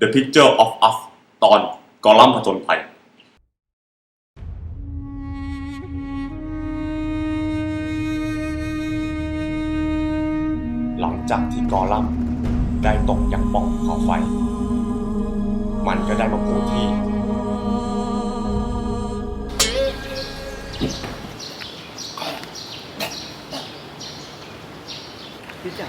The Picture of Us ตอนกอลัมน์ผจญภัย หลังจากที่กอลัมน์ได้ตกอย่างปล่องเขาไฟ มันก็ได้มาโผล่ที่ พี่จ๋า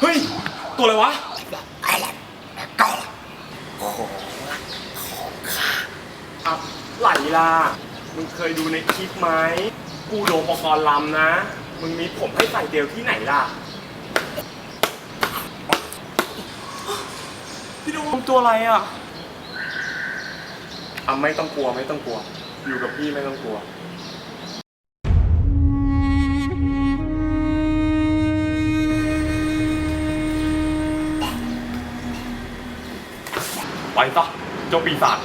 เฮ้ย ตัวอะไรวะอะไหลล่ะ มึงเคยดูในคลิปไหม กูโดนปกรณ์ลำนะ มึงมีผมให้ใส่เดียวที่ไหนล่ะ พี่โดมตัวอะไรอะอะไม่ต้องกลัวไม่ต้องกลัว อยู่กับพี่ไม่ต้องกลัว ไปซะเจ้าปีศาจ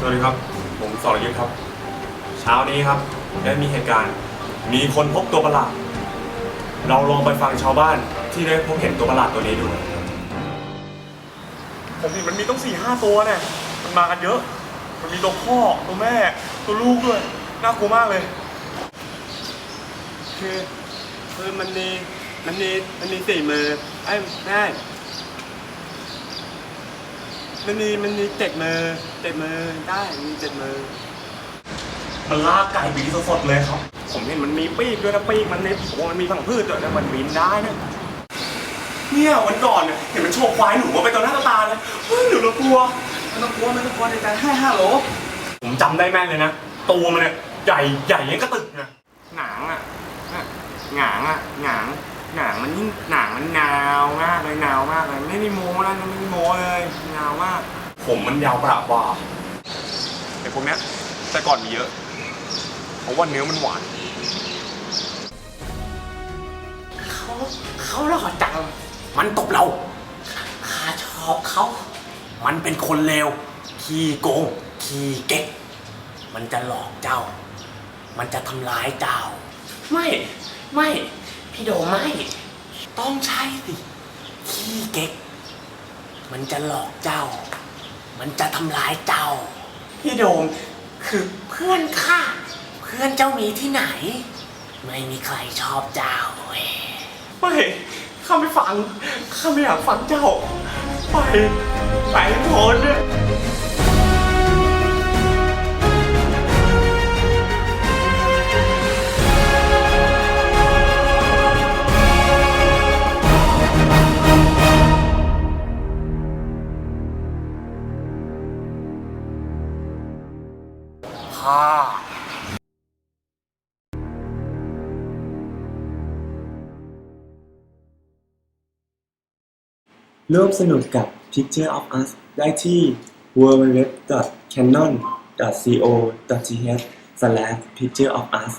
สวัสดีครับ ผมสรยุทธครับ เช้านี้ครับได้มีเหตุการณ์ มีคนพบตัวประหลาด เราลองไปฟังชาวบ้านที่ได้พบเห็นตัวประหลาดตัวนี้ดูนะครับผมเห็นมันมีต้องสี่ห้าตัวเนี่ยมันมากันเยอะ มันมีตัวพ่อตัวแม่ ตัวลูกด้วยน่ากลัวมากเลย คือคือมันมีมันมีมันมีสี่มือไอ้ยแม่มันมีมันมีเจ็ดมือเจ็ดมือได้มีเจ็ดมือมันลากไก่บีสดๆเลยครับ ผมเห็นมันมีปีกด้วยนะปีกมันเนี่ยโอ้มันมีผังพืชด้วยนะมันบินได้นะเนี่ยวันก่อนเนี่ยเห็นมันโชว์ควายหนูมาไปต่อหน้าต่อตาเลยเฮ้ยหนูเรากลัวไม่ต้องกลัวไม่ต้องกลัวในใจให้ห้าโหลผมจำได้แม่นเลยนะตัวมันเนี่ยใหญ่ใหญ่ยังกระตึกนะหนังอะหงางอะหงางหงางมันยิ่งหนังมันนาวมากเลยนาวมากเลยไม่ได้โม้แล้วไม่ได้โม้เลยนาวมากผมมันยาวประบ่าไอ้พวกเนี้ยแต่ก่อนมีเยอะ ราะว่าเนื้อมันหวาน เขาเขาหล่อจัง มันตบเรา ข้าชอบเขา มันเป็นคนเลว ขี้โกง ขี้เก๊ก มันจะหลอกเจ้า มันจะทำร้ายเจ้า ไม่ ไม่ พี่โดไม่ ต้องใช่สิ ขี้เก๊ก มันจะหลอกเจ้า มันจะทำร้ายเจ้า พี่โดมคือเพื่อนข้า เพื่อนเจ้ามีที่ไหน ไม่มีใครชอบเจ้าเว้ยไม่ข้าไม่ฟัง ข้าไม่อยากฟังเจ้า ไป ไปพ้นเนี่ยพ่อ ร่วมสนุกกับ Picture of Us ได้ที่ www.canon.co.th/picture of us